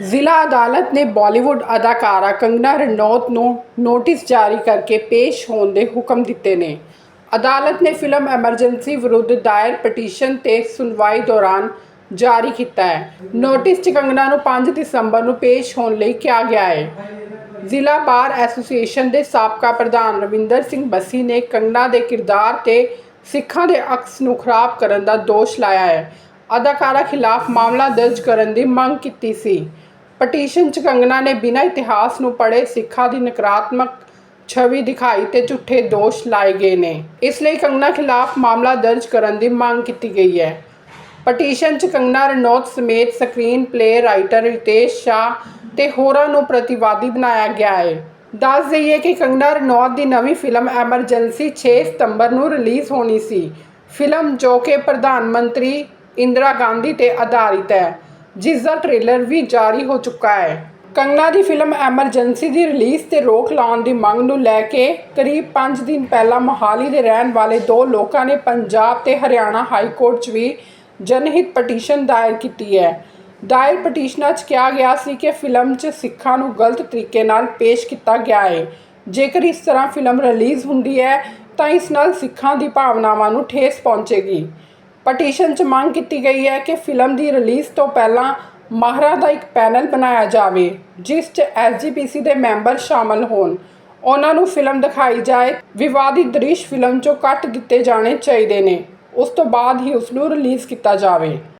ਜ਼ਿਲ੍ਹਾ ਅਦਾਲਤ ਨੇ ਬਾਲੀਵੁੱਡ ਅਦਾਕਾਰਾ ਕੰਗਨਾ ਰਣੌਤ ਨੂੰ ਨੋਟਿਸ ਜਾਰੀ ਕਰਕੇ ਪੇਸ਼ ਹੋਣ ਦੇ ਹੁਕਮ ਦਿੱਤੇ ਨੇ। ਅਦਾਲਤ ਨੇ ਫਿਲਮ ਐਮਰਜੈਂਸੀ ਵਿਰੁੱਧ ਦਾਇਰ ਪਟੀਸ਼ਨ ਤੇ ਸੁਣਵਾਈ ਦੌਰਾਨ ਜਾਰੀ ਕੀਤਾ ਹੈ। ਨੋਟਿਸ 'ਚ ਕੰਗਨਾ ਨੂੰ 5 ਦਸੰਬਰ ਨੂੰ ਪੇਸ਼ ਹੋਣ ਲਈ ਕਿਹਾ ਗਿਆ ਹੈ। ਜ਼ਿਲ੍ਹਾ ਬਾਰ ਐਸੋਸੀਏਸ਼ਨ ਦੇ ਸਾਬਕਾ ਪ੍ਰਧਾਨ ਰਵਿੰਦਰ ਸਿੰਘ ਬੱਸੀ ਨੇ ਕੰਗਨਾ ਦੇ ਕਿਰਦਾਰ ਤੇ ਸਿੱਖਾਂ ਦੇ ਅਕਸ ਨੂੰ ਖਰਾਬ ਕਰਨ ਦਾ ਦੋਸ਼ ਲਾਇਆ ਹੈ। ਅਦਾਕਾਰਾ ਖਿਲਾਫ ਮਾਮਲਾ ਦਰਜ ਕਰਨ ਦੀ ਮੰਗ ਕੀਤੀ ਸੀ। ਪਟੀਸ਼ਨ 'ਚ ਕੰਗਨਾ ਨੇ ਬਿਨਾਂ ਇਤਿਹਾਸ ਨੂੰ ਪੜ੍ਹੇ ਸਿੱਖਾਂ ਦੀ ਨਕਾਰਾਤਮਕ ਛਵੀ ਦਿਖਾਈ ਤੇ ਝੂਠੇ ਦੋਸ਼ ਲਾਏ ਗਏ ਨੇ। ਇਸ ਲਈ ਕੰਗਨਾ ਖਿਲਾਫ ਮਾਮਲਾ ਦਰਜ ਕਰਨ ਦੀ ਮੰਗ ਕੀਤੀ ਗਈ ਹੈ। ਪਟੀਸ਼ਨ 'ਚ ਕੰਗਨਾ ਰਣੌਤ ਸਮੇਤ screenplay writer Ritesh Shah ਤੇ ਹੋਰਾਂ ਨੂੰ ਪ੍ਰਤੀਵਾਦੀ ਬਣਾਇਆ ਗਿਆ ਹੈ। ਦੱਸ ਦਈਏ ਕਿ ਕੰਗਨਾ ਰਣੌਤ ਦੀ ਨਵੀਂ ਫਿਲਮ ਐਮਰਜੈਂਸੀ 6 ਸਤੰਬਰ ਨੂੰ ਰਿਲੀਜ਼ ਹੋਣੀ ਸੀ। ਫਿਲਮ ਜੋ ਕਿ ਪ੍ਰਧਾਨ ਮੰਤਰੀ ਇੰਦਰਾ ਗਾਂਧੀ ਤੇ ਆਧਾਰਿਤ ਹੈ। ਜਿਸ ਦਾ ਟ੍ਰੇਲਰ ਵੀ ਜਾਰੀ ਹੋ ਚੁੱਕਾ ਹੈ। ਕੰਗਨਾ ਦੀ ਫਿਲਮ ਐਮਰਜੈਂਸੀ ਦੀ ਰਿਲੀਜ਼ ਤੇ ਰੋਕ ਲਾਉਣ ਦੀ ਮੰਗ ਨੂੰ ਲੈ ਕੇ ਕਰੀਬ 5 ਦਿਨ ਪਹਿਲਾਂ ਮੋਹਾਲੀ ਦੇ ਰਹਿਣ ਵਾਲੇ ਦੋ ਲੋਕਾਂ ਨੇ ਪੰਜਾਬ ਤੇ ਹਰਿਆਣਾ ਹਾਈ ਕੋਰਟ 'ਚ ਵੀ ਜਨਹਿਤ ਪਟੀਸ਼ਨ ਦਾਇਰ ਕੀਤੀ ਹੈ। ਦਾਇਰ ਪਟੀਸ਼ਨਾਂ 'ਚ ਕਿਹਾ ਗਿਆ ਸੀ ਕਿ ਫਿਲਮ 'ਚ ਸਿੱਖਾਂ ਨੂੰ ਗਲਤ ਤਰੀਕੇ ਨਾਲ ਪੇਸ਼ ਕੀਤਾ ਗਿਆ ਹੈ। ਜੇਕਰ ਇਸ ਤਰ੍ਹਾਂ ਫਿਲਮ ਰਿਲੀਜ਼ ਹੁੰਦੀ ਹੈ, ਤਾਂ ਇਸ ਨਾਲ ਸਿੱਖਾਂ ਦੀ ਭਾਵਨਾਵਾਂ ਨੂੰ ਠੇਸ ਪਹੁੰਚੇਗੀ। ਪਟੀਸ਼ਨ 'ਚ ਮੰਗ ਕੀਤੀ ਗਈ ਹੈ ਕਿ ਫਿਲਮ ਦੀ ਰਿਲੀਜ਼ ਤੋਂ ਪਹਿਲਾਂ ਮਾਹਰਾਂ ਦਾ ਇੱਕ ਪੈਨਲ ਬਣਾਇਆ ਜਾਵੇ, ਜਿਸ 'ਚ ਐਸਜੀਪੀਸੀ ਦੇ ਮੈਂਬਰ ਸ਼ਾਮਲ ਹੋਣ। ਉਹਨਾਂ ਨੂੰ ਫਿਲਮ ਦਿਖਾਈ ਜਾਏ। ਵਿਵਾਦਿਤ ਦ੍ਰਿਸ਼ ਫਿਲਮ 'ਚੋਂ ਕੱਟ ਦਿੱਤੇ ਜਾਣੇ ਚਾਹੀਦੇ ਨੇ। ਉਸ ਤੋਂ ਬਾਅਦ ਹੀ ਉਸ ਨੂੰ ਰਿਲੀਜ਼ ਕੀਤਾ ਜਾਵੇ।